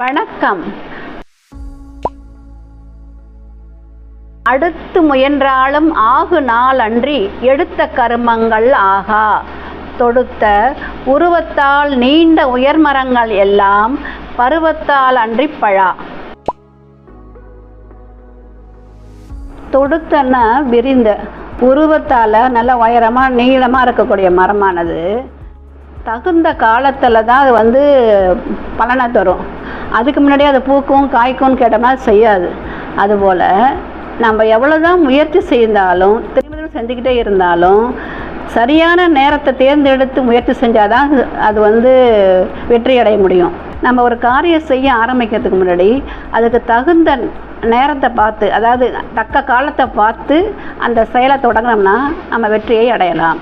வணக்கம். அடுத்து முயன்றாலும் ஆகு நாள் அன்றி எடுத்த கருமங்கள் ஆகா. தொடுத்த உருவத்தால் நீண்ட உயர்மரங்கள் எல்லாம் பருவத்தால் அன்றி பழா. தொடுத்தன்னா விரிந்த உருவத்தால் நல்ல உயரமாக நீளமாக இருக்கக்கூடிய மரமானது. தகுந்த காலத்தில் தான் அது வந்து பலனை தரும். அதுக்கு முன்னாடியே அது பூக்கும் காய்க்கும்னு கேட்டோம்னா செய்யாது. அதுபோல் நம்ம எவ்வளோ தான் முயற்சி செய்தாலும் திரும்ப திரும்ப செஞ்சுக்கிட்டே இருந்தாலும் சரியான நேரத்தை தேர்ந்தெடுத்து முயற்சி செஞ்சால் தான் அது- அது வந்து வெற்றி அடைய முடியும். நம்ம ஒரு காரியம் செய்ய ஆரம்பிக்கிறதுக்கு முன்னாடி அதுக்கு தகுந்த நேரத்தை பார்த்து அதாவது தக்க காலத்தை பார்த்து அந்த செயலை தொடங்கினோம்னா நம்ம வெற்றியை அடையலாம்.